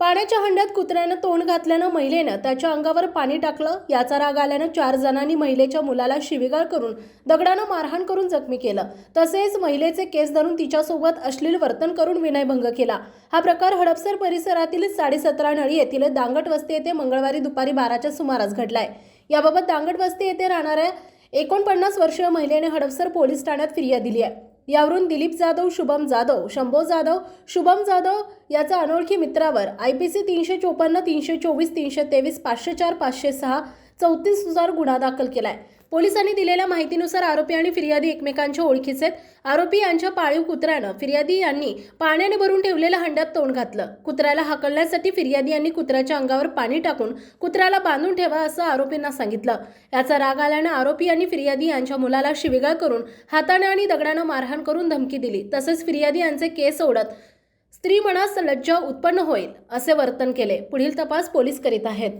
पाण्याच्या हंड्यात कुत्र्यानं तोंड घातल्यानं महिलेनं त्याच्या अंगावर पाणी टाकलं. याचा राग आल्यानं चार जणांनी महिलेच्या मुलाला शिवीगाळ करून दगडानं मारहाण करून जखमी केलं. तसेच महिलेचे केस धरून तिच्यासोबत अश्लील वर्तन करून विनयभंग केला. हा प्रकार हडपसर परिसरातील साडेसतरा नळी येथील दांगट वस्ती येथे मंगळवारी दुपारी बाराच्या सुमारास घडलाय. याबाबत दांगट वस्ती येथे राहणाऱ्या एकोणपन्नास वर्षीय महिलेने हडपसर पोलीस ठाण्यात फिर्याद दिली आहे. यावरून दिलीप जाधव शुभम जाधव शंभो जाधव शुभम जाधव याचा अनोळखी मित्रावर आय पी सी तीनशे चोपन्न तीनशे चोवीस तीनशे तेवीस पाचशे चार पाचशे सहा चौतीस हजार गुन्हा दाखल केला आहे पोलिसांनी दिलेल्या माहितीनुसार आरोपी आणि फिर्यादी एकमेकांच्या ओळखीचे आरोपी यांच्या पाळीव कुत्र्यानं फिर्यादी यांनी पाण्याने भरून ठेवलेल्या हंड्यात तोंड घातलं. कुत्र्याला हाकलण्यासाठी फिर्यादी यांनी कुत्र्याच्या अंगावर पाणी टाकून कुत्र्याला बांधून ठेवा असं आरोपींना सांगितलं. याचा राग आल्यानं आरोपी यांनी फिर्यादी यांच्या मुलाला शिवीगाळ करून हाताने आणि दगडानं मारहाण करून धमकी दिली. तसेच फिर्यादी यांचे केस ओढत स्त्री मनास लज्जा उत्पन्न होईल असे वर्तन केले. पुढील तपास पोलीस करीत आहेत.